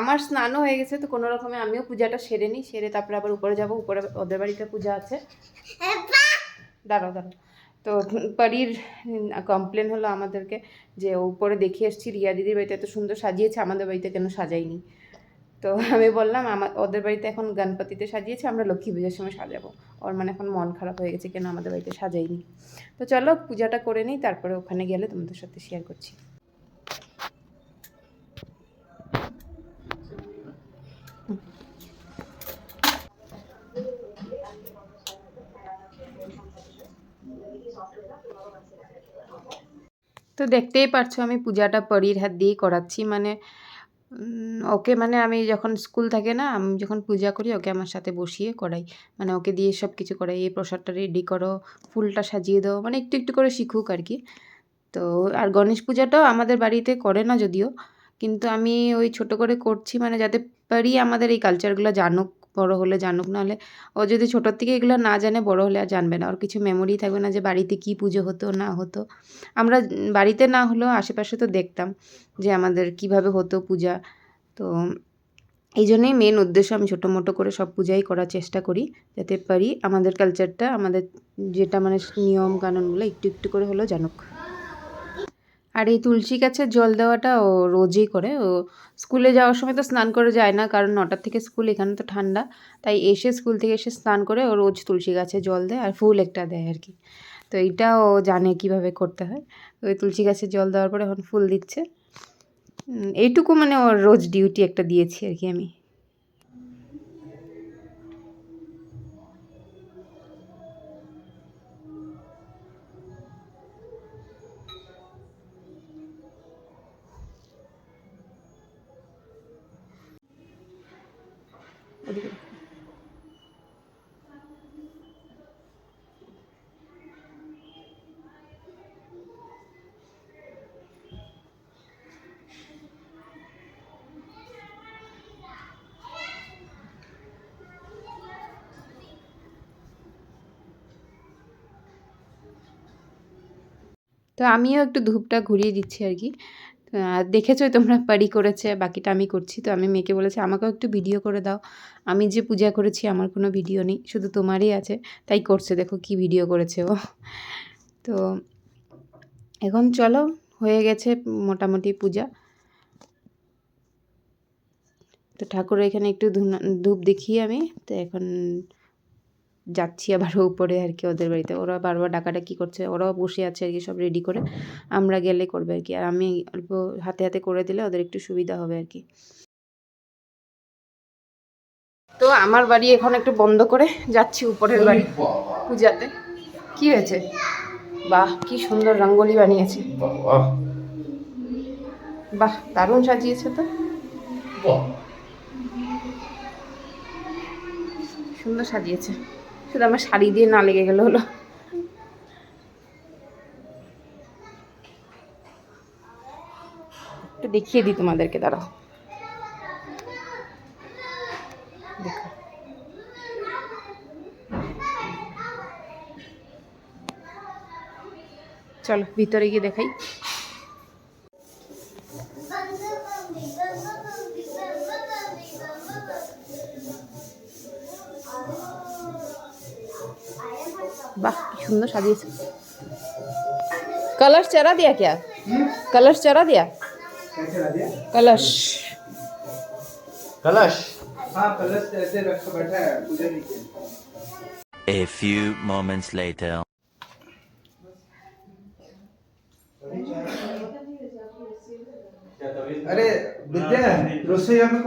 আমার স্নানও হয়ে গেছে, তো কোনো রকমে আমিও পূজাটা সেরে নিই, সেরে তারপরে আবার উপরে যাব, উপরে ওদের বাড়িতে পূজা আছে। দাঁড়াও দাঁড়াও। তো পরীর কমপ্লেন হলো আমাদেরকে যে উপরে দেখে এসেছি, রিয়া দিদির বাড়িতে এত সুন্দর সাজিয়েছে, আমাদের বাড়িতে কেন সাজাইনি তো আমি বললাম আমার ওদের বাড়িতে এখন গণপতিতে সাজিয়েছে, আমরা লক্ষ্মী পূজার সময় সাজাবো। ওর মানে এখন মন খারাপ হয়ে গেছে কেন আমাদের বাড়িতে সাজাইনি তো চলো, পূজাটা করে নিই, তারপরে ওখানে গেলে তোমাদের সাথে শেয়ার করছি। তো দেখতেই পারছ, আমি পূজাটা পরীর হাত দিয়েই করাচ্ছি। মানে ওকে মানে আমি যখন স্কুল থাকে না, আমি যখন পূজা করি, ওকে আমার সাথে বসিয়ে করাই। মানে ওকে দিয়ে সব কিছু করাই। এই প্রসাদটা রেডি করো, ফুলটা সাজিয়ে দাও। মানে একটু একটু করে শিখুক আর কি। তো, আর গণেশ পূজাটাও আমাদের বাড়িতে করে না যদিও। কিন্তু আমি ওই ছোট করে করছি মানে যাতে পারি আমাদের এই কালচারগুলো জানুক, বড় হলে জানুক, নাহলে ও যদি ছোটোর থেকে এগুলো না জানে, বড় হলে আর জানবে না। ওর কিছু মেমোরি থাকবে না যে বাড়িতে কী পুজো হতো, না হতো। আমরা বাড়িতে না হলেও আশেপাশে তো দেখতাম যে আমাদের কীভাবে হতো পূজা। তো এই জন্যই মেন উদ্দেশ্য আমি ছোটো মোটো করে সব পূজাই করার চেষ্টা করি, যাতে পারি আমাদের কালচারটা আমাদের যেটা মানে নিয়ম কানুনগুলো একটু একটু করে হলেও জানুক। আর এই তুলসী গাছের জল দেওয়াটা ও রোজই করে। ও স্কুলে যাওয়ার সময় তো স্নান করে যায় না, কারণ নটার থেকে স্কুল, এখানে তো ঠান্ডা। তাই এসে স্কুল থেকে এসে স্নান করে ও রোজ তুলসী গাছে জল দেয় আর ফুল একটা দেয় আর কি। তো এইটা ও জানে কীভাবে করতে হয়। ওই তুলসী গাছে জল দেওয়ার পরে এখন ফুল দিচ্ছে। এইটুকু মানে ওর রোজ ডিউটি একটা দিয়েছি আর কি আমি। তো আমিও একটু ধূপটা ঘুরিয়ে দিচ্ছি আর কি। দেখেছোই তোমরা পারি করেছে, বাকিটা আমি করছি। তো আমি মেয়েকে বলেছি, আমাকেও একটু ভিডিও করে দাও। আমি যে পূজা করেছি, আমার কোনো ভিডিও নেই, শুধু তোমারই আছে। তাই করছে, দেখো কি ভিডিও করেছে ও। তো এখন চলো, হয়ে গেছে মোটামুটি পূজা। তো ঠাকুর এখানে একটু ধূপ দেখিয়ে আমি, তো এখন যাচ্ছি আবার উপরে আর কি ওদের বাড়িতে। ওরা বারবার ডাকাডাকি করছে ওরাও বসে আছে আর কি সব রেডি করে। আমরা গেলে করবে আর কি। আর আমি অল্প হাতে হাতে করে দিলে ওদের একটু সুবিধা হবে আর কি। তো আমার বাড়ি এখন একটু বন্ধ করে যাচ্ছি উপরের বাড়ি পূজাতে। কি হয়েছে? বাহ কি সুন্দর রঙ্গোলি বানিয়েছে। বাহ বাহ দারুণ সাজিয়েছে তো। সুন্দর সাজিয়েছে। শুধু আমার শাড়ি দিয়ে না লেগে গেলে হলো। একটু দেখিয়ে দিই তোমাদেরকে, দাঁড়াও। চলো, ভিতরে গিয়ে দেখাই। वाह की सुंदर शादी है कलश चढ़ा दिया क्या कलश चढ़ा दिया क्या चला दिया कलश कलश हाँ कलश ऐसे रख बैठा है पूजा नहीं किया A few moments later. अरे विद्या रसोईया में